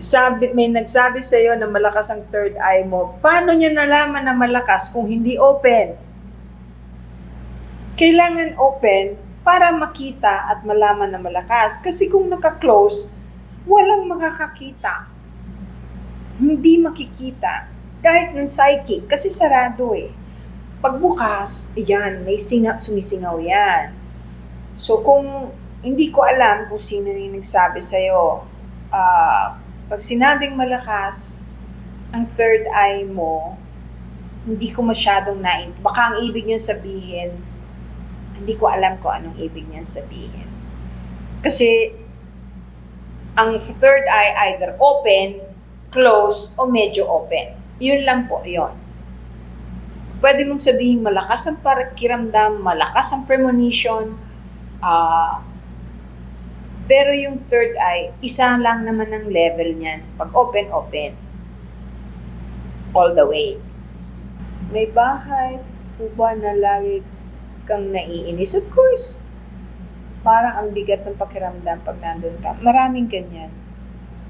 sabi, may nagsabi sa iyo na malakas ang third eye mo. Paano niya nalaman na malakas kung hindi open? Kailangan open para makita at malaman na malakas. Kasi kung naka-close, walang makakakita. Hindi makikita. Kahit ng psychic, kasi sarado eh. Pagbukas, yan, may singa, sumisingaw yan. So kung hindi ko alam kung sino yung nagsabi sa'yo, ah, pag sinabing malakas, ang third eye mo, hindi ko masyadong nain. Baka ang ibig niyan sabihin, hindi ko alam kung anong ibig niyan sabihin. Kasi, ang third eye either open, close, o medyo open. Yun lang po, yon. Pwede mong sabihin malakas ang pakiramdam, malakas ang premonition, ah, pero yung third eye, isa lang naman ang level niyan. Pag open, open. All the way. May bahay po ba na lagi kang naiinis? Of course. Parang ang bigat ng pakiramdam pag nandun ka. Maraming ganyan.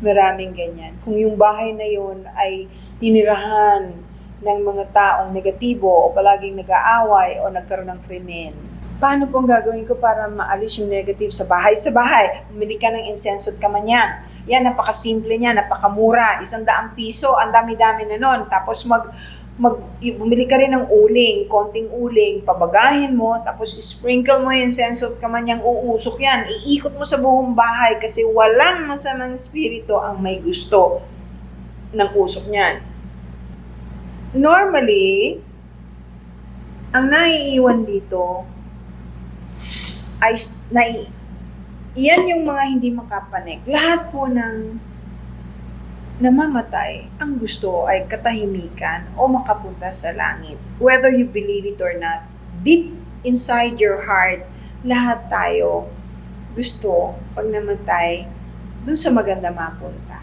Maraming ganyan. Kung yung bahay na yun ay tinirahan ng mga taong negatibo o palaging nag-aaway o nagkaroon ng krimen, paano pong gagawin ko para maalis yung negative sa bahay? Sa bahay, bumili ka ng incense at kamanyan. Yan, napakasimple niya, napakamura. Isang daang piso, ang dami-dami na nun. Tapos mag, mag, bumili ka rin ng uling, konting uling, pabagahin mo, tapos sprinkle mo yung incense at kamanyang uusok yan. Iikot mo sa buong bahay kasi walang masamang espiritu ang may gusto ng usok niyan. Normally, ang naiiwan dito, ay na iyan yung mga hindi makapanik. Lahat po ng namamatay, ang gusto ay katahimikan o makapunta sa langit. Whether you believe it or not, deep inside your heart, lahat tayo gusto pag namatay dun sa maganda mapunta.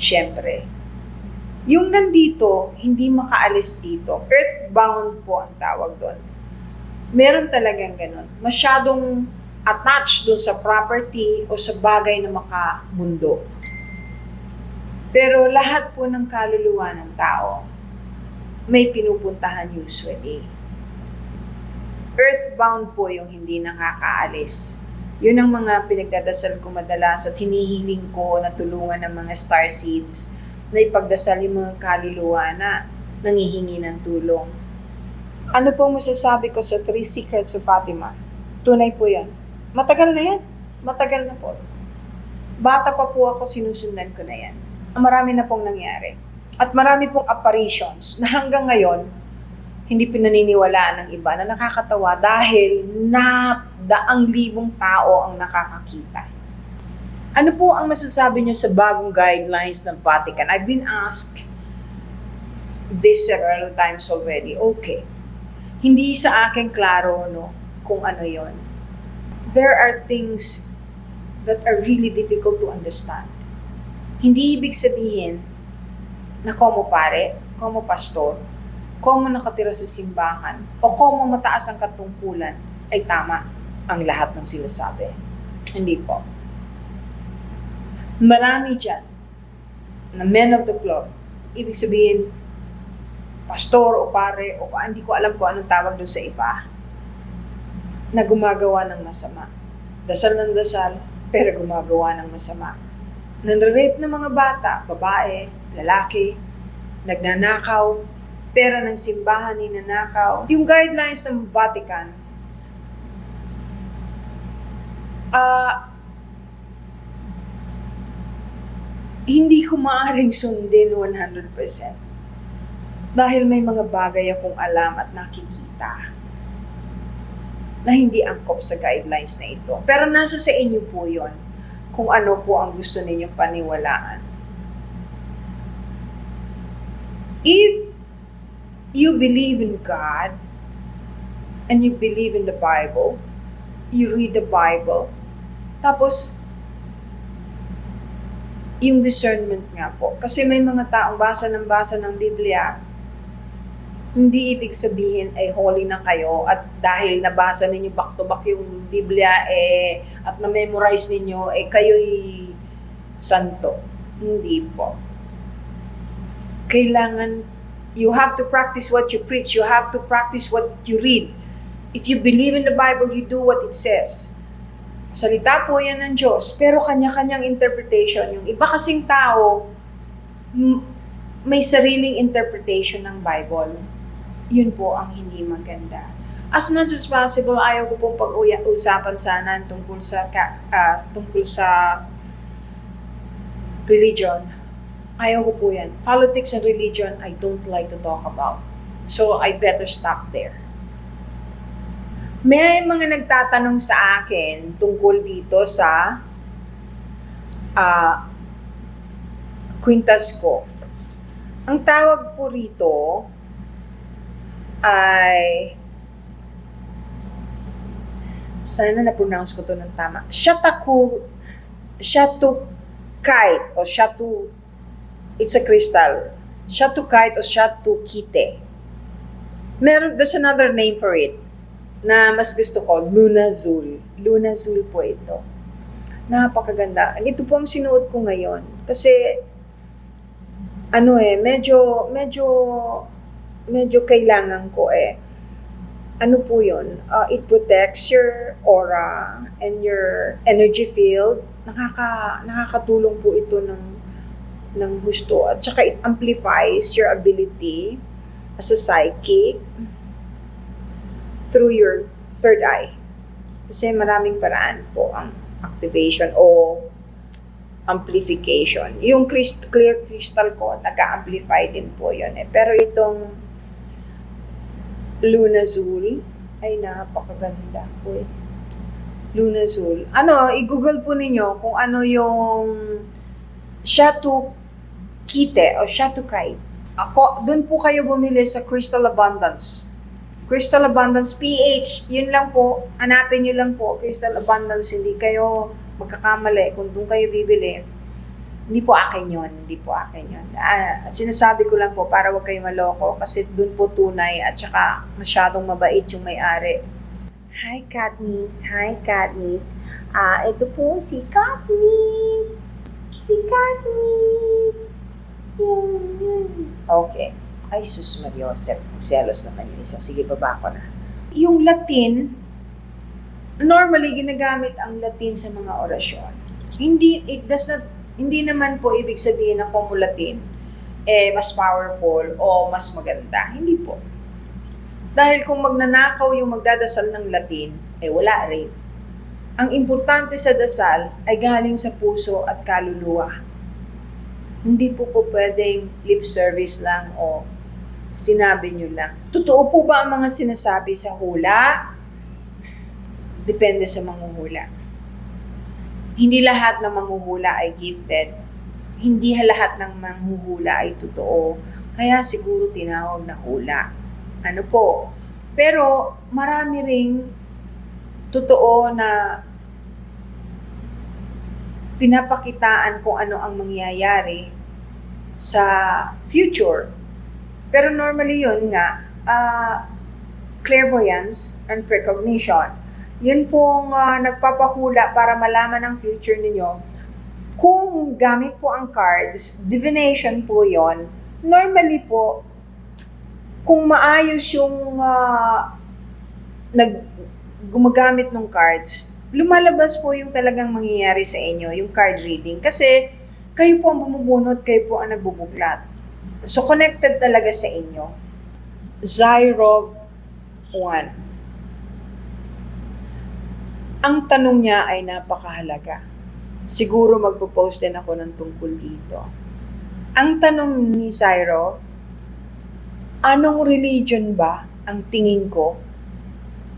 Siyempre. Yung nandito, hindi makaalis dito. Earthbound po ang tawag doon meron talagang ganun. Masyadong attached dun sa property o sa bagay na makamundo. Pero lahat po ng kaluluwa ng tao, may pinupuntahan usually. Earthbound po yung hindi nakakaalis. Yun ang mga pinagdadasal ko madalas at hinihiling ko na tulungan ng mga star seeds na ipagdasal yung mga kaluluwa na nangihingi ng tulong ano pong masasabi ko sa Three Secrets of Fatima? Tunay po yan. Matagal na yan. Matagal na po. Bata pa po ako, sinusundan ko na yan. Marami na pong nangyari. At marami pong apparitions na hanggang ngayon, hindi pinaniniwalaan ng iba na nakakatawa dahil na daang libong tao ang nakakakita. Ano po ang masasabi niyo sa bagong guidelines ng Vatican? I've been asked this several times already. Okay hindi sa akin klaro no kung ano yon. There are things that are really difficult to understand. Hindi ibig sabihin na komo pare, komo pastor, komo nakatira sa simbahan, o komo mataas ang katungkulan ay tama ang lahat ng sinasabi. Hindi po. Marami dyan na men of the cloth, ibig sabihin, pastor o pare o hindi ko alam kung anong tawag doon sa iba na gumagawa ng masama. Dasal ng dasal, pero gumagawa ng masama. Nanrape ng mga bata, babae, lalaki, nagnanakaw, pera ng simbahan ni nanakaw. Yung guidelines ng Vatican, ah, hindi ko maaaring sundin 100% dahil may mga bagay akong alam at nakikita na hindi angkop sa guidelines na ito. Pero nasa sa inyo po yon kung ano po ang gusto ninyong paniwalaan. If you believe in God and you believe in the Bible, you read the Bible, tapos yung discernment nga po. Kasi may mga taong basa ng basa ng Biblia, hindi ibig sabihin ay holy na kayo at dahil nabasa ninyo back to back yung Biblia eh, at na-memorize ninyo, eh kayo'y santo. Hindi po. Kailangan, you have to practice what you preach. You have to practice what you read. If you believe in the Bible, you do what it says. Salita po yan ng Diyos, pero kanya-kanyang interpretation. Yung iba kasing tao, may sariling interpretation ng Bible. Yun po ang hindi maganda. As much as possible, ayaw ko pong pag-usapan sana tungkol sa, ah, tungkol sa religion. Ayaw ko po yan. Politics and religion, I don't like to talk about. So, I better stop there. May mga nagtatanong sa akin tungkol dito sa ah kwintas ko. Ang tawag po rito ay sana na-pronounce ko to ng tama. Shataku Shatukite o Shatu it's a crystal. Shatukite o Shatukite. Meron, there's another name for it na mas gusto ko, Lunazul. Lunazul po ito. Napakaganda. Ito po ang sinuot ko ngayon. Kasi, ano eh, medyo, medyo, medyo kailangan ko eh. Ano po yun? Uh, it protects your aura and your energy field. Nakaka, nakakatulong po ito ng, ng gusto. At saka it amplifies your ability as a psychic through your third eye. Kasi maraming paraan po ang activation o amplification. Yung crystal, clear crystal ko, nag-amplify din po yun eh. Pero itong Lunazul, ay napakaganda po eh. Lunazul. Ano, i-google po ninyo kung ano yung Shatukite o Shatukite. Ako, dun po kayo bumili sa Crystal Abundance. Crystal Abundance PH, yun lang po, hanapin nyo lang po, Crystal Abundance, hindi kayo magkakamali kung doon kayo bibili. Hindi po akin yun, hindi po akin yun. Ah, sinasabi ko lang po para wag kayo maloko kasi doon po tunay at saka masyadong mabait yung may-ari. Hi Katniss, hi Katniss. Ah, ito po si Katniss. Si Katniss. Okay. Ay, sus Mariosep. Selos naman yung isa. Sige, baba ko na. Yung Latin, normally ginagamit ang Latin sa mga orasyon. Hindi, it does not, hindi naman po ibig sabihin na kung Latin, eh, mas powerful o mas maganda. Hindi po. Dahil kung magnanakaw yung magdadasal ng Latin, eh wala rin. Ang importante sa dasal ay galing sa puso at kaluluwa. Hindi po po pwedeng lip service lang o sinabi nyo lang. Totoo po ba ang mga sinasabi sa hula? Depende sa manghuhula. Hindi lahat ng manghuhula ay gifted. Hindi lahat ng manghuhula ay totoo. Kaya siguro tinawag na hula. Ano po? Pero marami ring totoo na pinapakitaan kung ano ang mangyayari sa future. Pero normally yun nga, uh, clairvoyance and precognition. Yun pong uh, nagpapahula para malaman ang future ninyo. Kung gamit po ang cards, divination po yon. Normally po, kung maayos yung uh, nag gumagamit ng cards, lumalabas po yung talagang mangyayari sa inyo, yung card reading. Kasi kayo po ang bumubunot, kayo po ang nagbubuglat. So, connected talaga sa inyo. Zyrov 1. Ang tanong niya ay napakahalaga. Siguro magpo-post din ako ng tungkol dito. Ang tanong ni Zyrov, anong religion ba ang tingin ko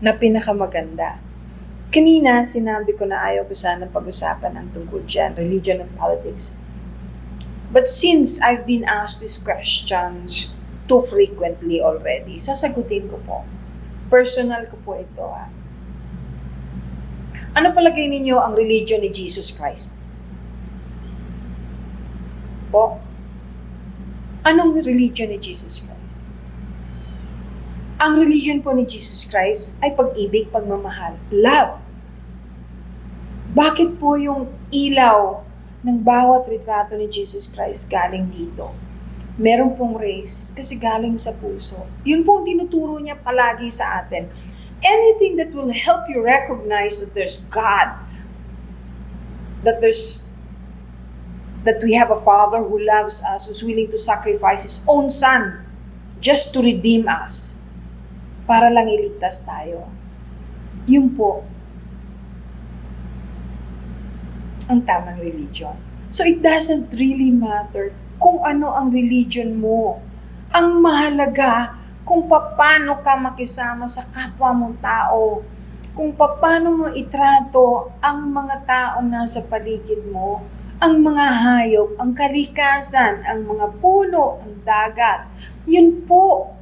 na pinakamaganda? Kanina, sinabi ko na ayaw ko sana pag-usapan ang tungkol dyan, religion and politics. But since I've been asked these questions too frequently already, sasagutin ko po. Personal ko po ito. Ah. Ano palagay ninyo ang religion ni Jesus Christ? Po? Anong religion ni Jesus Christ? Ang religion po ni Jesus Christ ay pag-ibig, pagmamahal, love. Bakit po yung ilaw ng bawat retrato ni Jesus Christ galing dito. Meron pong race kasi galing sa puso. Yun po ang tinuturo niya palagi sa atin. Anything that will help you recognize that there's God, that there's that we have a Father who loves us, who's willing to sacrifice His own Son just to redeem us, para lang iligtas tayo. Yun po ang tamang religion. So it doesn't really matter kung ano ang religion mo. Ang mahalaga kung paano ka makisama sa kapwa mong tao, kung paano mo itrato ang mga taong nasa paligid mo, ang mga hayop, ang kalikasan, ang mga puno, ang dagat. Yun po